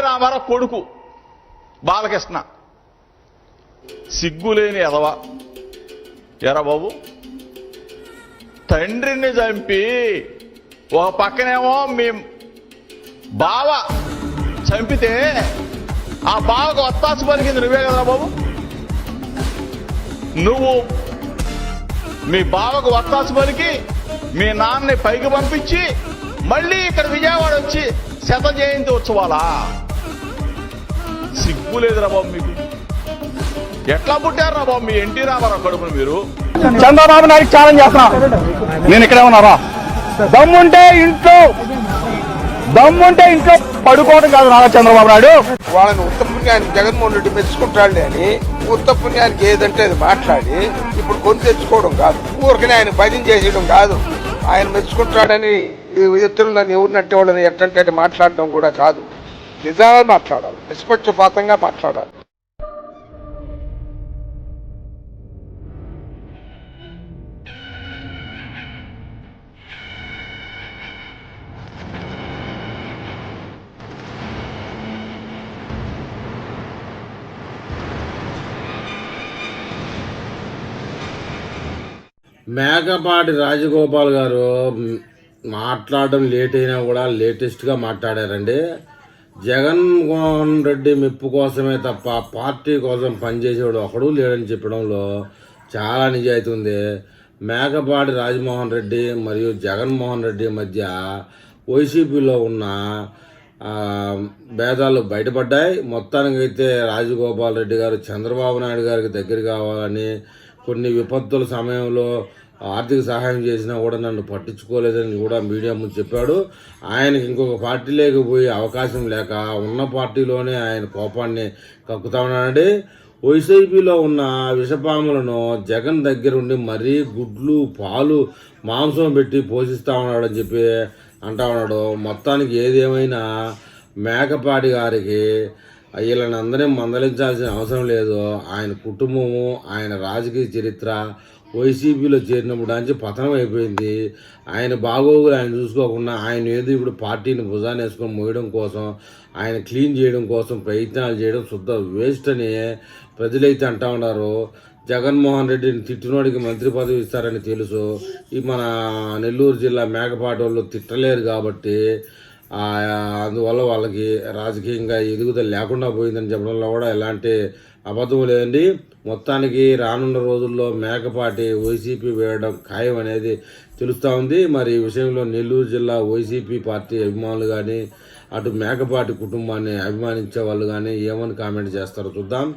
రామారావు కొడుకు బాలకృష్ణ. సిగ్గులేని ఎదవ ఎరా బాబు తండ్రిని చంపి ఒక పక్కనేమో మీ బావ చంపితే ఆ బావకు వత్తాసు పలికింది నువ్వే కదా బాబు? నువ్వు మీ బావకు వత్తాసు పలికి మీ నాన్నని పైకి పంపించి మళ్ళీ ఇక్కడ విజయవాడ వచ్చి శత జయంతి ఉత్సవాలా? సిగ్గు లేదురా బాబు మీకు. ఎట్లా పుట్టారా బాబు మీ ఎన్టీ రామారావు కడుపును మీరు? చంద్రబాబు నాయుడు ఛాలెంజ్ చేస్తున్నా నేను ఇక్కడే ఉన్నారా దమ్ముంటే ఇంట్లో దమ్ముంటే ఇంట్లో పడుకోవడం కాదు నారా చంద్రబాబు నాయుడు. వాళ్ళని ఉత్త పుణ్యానికి జగన్మోహన్ రెడ్డి మెచ్చుకుంటాడులే అని ఉత్త పుణ్యానికి ఏదంటే అది మాట్లాడి ఇప్పుడు కొని తెచ్చుకోవడం కాదు. ఊరికనే ఆయన భజన చేసేయడం కాదు. ఆయన మెచ్చుకుంటాడని ఇతరులు నన్ను ఎవరు నట్టేవాళ్ళని ఎట్టంటే అటు మాట్లాడడం కూడా కాదు. నిజాలు మాట్లాడాలి. నిష్పక్షపాతంగా మాట్లాడాలి. మేకపాటి రాజగోపాల్ గారు మాట్లాడడం లేట్ అయినా కూడా లేటెస్ట్గా మాట్లాడారండి. జగన్మోహన్ రెడ్డి మెప్పు కోసమే తప్ప పార్టీ కోసం పనిచేసేవాడు ఒకడు లేడని చెప్పడంలో చాలా నిజాయితీ ఉంది. మేకపాటి రాజమోహన్ రెడ్డి మరియు జగన్మోహన్ రెడ్డి మధ్య వైసీపీలో ఉన్న భేదాలు బయటపడ్డాయి. మొత్తానికైతే రాజగోపాల్ రెడ్డి గారు చంద్రబాబు నాయుడు గారికి దగ్గర కావాలని కొన్ని విపత్తుల సమయంలో ఆర్థిక సహాయం చేసినా కూడా నన్ను పట్టించుకోలేదని కూడా మీడియా ముందు చెప్పాడు. ఆయనకి ఇంకొక పార్టీలోకి పోయే అవకాశం లేక ఉన్న పార్టీలోనే ఆయన కోపాన్ని కక్కుతా ఉన్నాడండి. వైసీపీలో ఉన్న విషపాములను జగన్ దగ్గరుండి మరీ గుడ్లు పాలు మాంసం పెట్టి పోషిస్తూ ఉన్నాడని చెప్పి అంటా ఉన్నాడు. మొత్తానికి ఏదేమైనా మేకపాటి గారికి వీళ్ళని అందరినీ మందలించాల్సిన అవసరం లేదు. ఆయన కుటుంబము ఆయన రాజకీయ చరిత్ర వైసీపీలో చేరినప్పుడు నుంచి పతనం అయిపోయింది. ఆయన బాగోగులు ఆయన చూసుకోకుండా ఆయన ఏదో ఇప్పుడు పార్టీని భుజాన్ని వేసుకొని మోయడం కోసం ఆయన క్లీన్ చేయడం కోసం ప్రయత్నాలు చేయడం శుద్ధ వేస్ట్ అని ప్రజలైతే అంటా ఉన్నారు. జగన్మోహన్ రెడ్డిని తిట్టినోడికి మంత్రి పదవి ఇస్తారని తెలుసు. ఈ మన నెల్లూరు జిల్లా మేకపాటి వాళ్ళు తిట్టలేరు కాబట్టి అందువల్ల వాళ్ళకి రాజకీయంగా ఎదుగుదల లేకుండా పోయిందని చెప్పడంలో కూడా ఎలాంటి అబద్ధం లేదండి. మొత్తానికి రానున్న రోజుల్లో మేకపాటి వైసీపీ వేయడం ఖాయం అనేది తెలుస్తూ ఉంది. మరి ఈ విషయంలో నెల్లూరు జిల్లా వైసీపీ పార్టీ అభిమానులు కానీ అటు మేకపాటి కుటుంబాన్ని అభిమానించే వాళ్ళు కానీ ఏమని కామెంట్ చేస్తారో చూద్దాం.